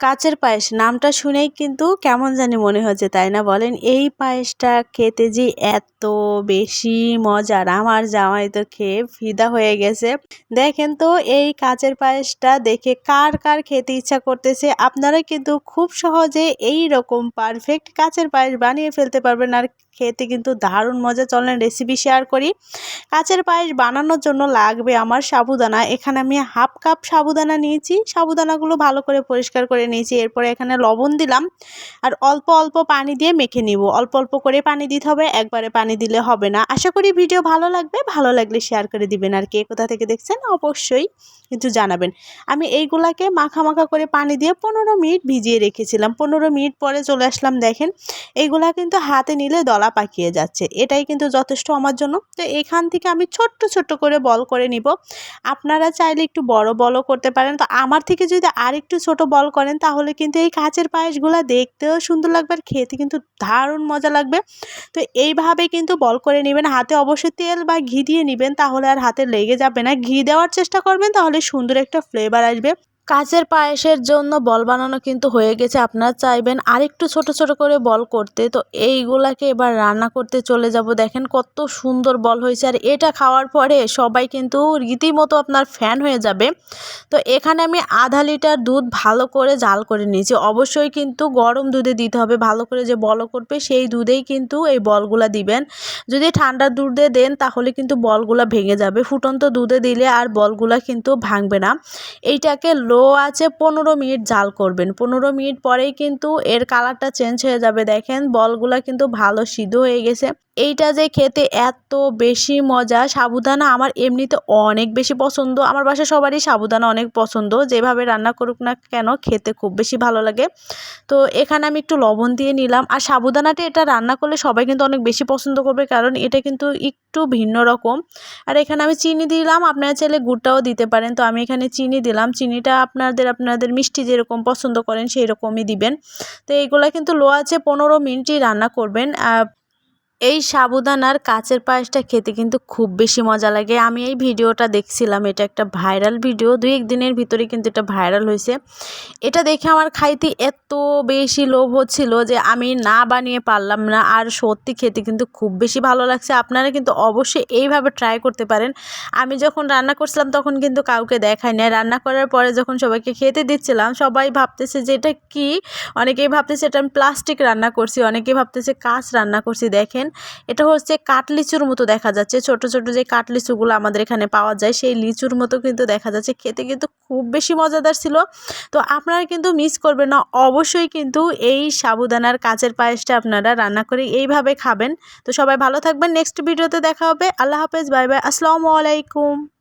কাচের পায়েস, নামটা শুনেই কিন্তু কেমন জানি মনে হচ্ছে, তাই না? বলেন, এই পায়েসটা খেতে যে এত বেশি মজার আমার জামাই তো খেয়ে ফিদা হয়ে গেছে। দেখেন তো, এই কাচের পায়েসটা দেখে কার কার খেতে ইচ্ছা করতেছে, আপনারা কিন্তু খুব সহজে এই রকম পারফেক্ট কাচের পায়েস বানিয়ে ফেলতে পারবেন আর খেতে কিন্তু দারুণ মজা। চলেন রেসিপি শেয়ার করি। কাচের পায়েস বানানোর জন্য লাগবে আমার সাবুদানা। এখানে আমি হাফ কাপ সাবুদানা নিয়েছি। সাবুদানাগুলো ভালো করে পরিষ্কার করে নিয়েছি, এরপরে এখানে লবণ দিলাম আর অল্প অল্প পানি দিয়ে মেখে নিব। অল্প অল্প করে পানি দিতে হবে, একবারে পানি দিলে হবে না। আশা করি ভিডিও ভালো লাগবে, ভালো লাগলে শেয়ার করে দিবেন আর কে কোথা থেকে দেখছেন অবশ্যই কিন্তু জানাবেন। আমি এইগুলাকে মাখা মাখা করে পানি দিয়ে পনেরো মিনিট ভিজিয়ে রেখেছিলাম। পনেরো মিনিট পরে চলে আসলাম, দেখেন এইগুলা কিন্তু হাতে নিলে দলা পাকিয়ে যাচ্ছে। এটাই কিন্তু যথেষ্ট আমার জন্য। তো এখান থেকে আমি ছোট্ট ছোট্ট করে বল করে নিব। আপনারা চাইলে একটু বড় বলও করতে পারেন। তো আমার থেকে যদি আর একটু ছোট বল করেন তাহলে কিন্তু এই কাঁচের পায়েসগুলো দেখতেও সুন্দর লাগবে আর খেতে কিন্তু দারুণ মজা লাগবে। তো এইভাবে কিন্তু বল করে নেবেন, হাতে অবশ্যই তেল বা ঘি দিয়ে নেবেন, তাহলে আর হাতে লেগে যাবে না। ঘি দেওয়ার চেষ্টা করবেন, তাহলে সুন্দর একটা ফ্লেভার আসবে। কাচের পায়েসের জন্য বল বানানো কিন্তু হয়ে গেছে। আপনারা চাইবেন আরেকটু ছোট ছোট করে বল করতে। তো এইগুলাকে এবার রান্না করতে চলে যাব। দেখেন কত সুন্দর বল হয়েছে। আর এটা খাওয়ার পরে সবাই কিন্তু রীতিমতো আপনার ফ্যান হয়ে যাবে। তো এখানে আমি আধা লিটার দুধ ভালো করে জাল করে নিয়েছি। অবশ্যই কিন্তু গরম দুধে দিতে হবে। ভালো করে যে বল করবে, সেই দুধেই কিন্তু এই বলগুলা দিবেন। যদি ঠান্ডা দুধে দেন, তাহলে কিন্তু বলগুলা ভেঙে যাবে। ফুটন্ত দুধে দিলে আর বলগুলা কিন্তু ভাঙবে না। এইটাকে লো আছে, পনেরো মিনিট জাল করবেন। পনেরো মিনিট পরেই কিন্তু এর কালারটা চেঞ্জ হয়ে যাবে। দেখেন বলগুলা কিন্তু ভালো সিদ্ধ হয়ে গেছে। এইটা যে খেতে এত বেশি মজা, সাবুদানা আমার এমনিতে অনেক বেশি পছন্দ। আমার বাসায় সবারই সাবুদানা অনেক পছন্দ। যেভাবে রান্না করুক না কেন খেতে খুব বেশি ভালো লাগে। তো এখানে আমি একটু লবণ দিয়ে নিলাম। আর সাবুদানাটা এটা রান্না করলে সবাই কিন্তু অনেক বেশি পছন্দ করবে, কারণ এটা কিন্তু একটু ভিন্ন রকম। আর এখানে আমি চিনি দিলাম। আপনারা চাইলে গুড়টাও দিতে পারেন। তো আমি এখানে চিনি দিলাম। চিনিটা আপনাদের আপনাদের মিষ্টি যেরকম পছন্দ করেন সেই রকমই দিবেন। তো এইগুলো কিন্তু লো আছে পনেরো মিনিটই রান্না করবেন। এই সাবুদানার কাচের পায়েসটা খেতে কিন্তু খুব বেশি মজা লাগে। আমি এই ভিডিওটা দেখছিলাম, এটা একটা ভাইরাল ভিডিও। দুই একদিনের ভিতরে কিন্তু এটা ভাইরাল হয়েছে। এটা দেখে আমার খাইতে এত বেশি লোভ হচ্ছিল যে আমি না বানিয়ে পারলাম না। আর সত্যি খেতে কিন্তু খুব বেশি ভালো লাগছে। আপনারা কিন্তু অবশ্যই এইভাবে ট্রাই করতে পারেন। আমি যখন রান্না করছিলাম তখন কিন্তু কাউকে দেখাই না রান্না করার পরে যখন সবাইকে খেতে দিচ্ছিলাম, সবাই ভাবতেছে যে এটা কী? অনেকেই ভাবতেছে এটা আমি প্লাস্টিক রান্না করছি, অনেকেই ভাবতেছে কাঁচ রান্না করছি। দেখেন এটা হচ্ছে কাটলিচুর মতো দেখা যাচ্ছে। ছোট ছোট যে কাটলিচুগুলো আমাদের এখানে পাওয়া যায়, সেই লিচুর মতো কিন্তু দেখা যাচ্ছে। খেতে কিন্তু খুব বেশি মজাদার ছিল। তো আপনারা কিন্তু মিস করবেন না, অবশ্যই কিন্তু এই সাবুদানার কাচের পায়েসটা আপনারা রান্না করে এইভাবে খাবেন। তো সবাই ভালো থাকবেন নেক্সট ভিডিওতে দেখা হবে। আল্লাহ হাফেজ বাই বাই আসসালামু আলাইকুম।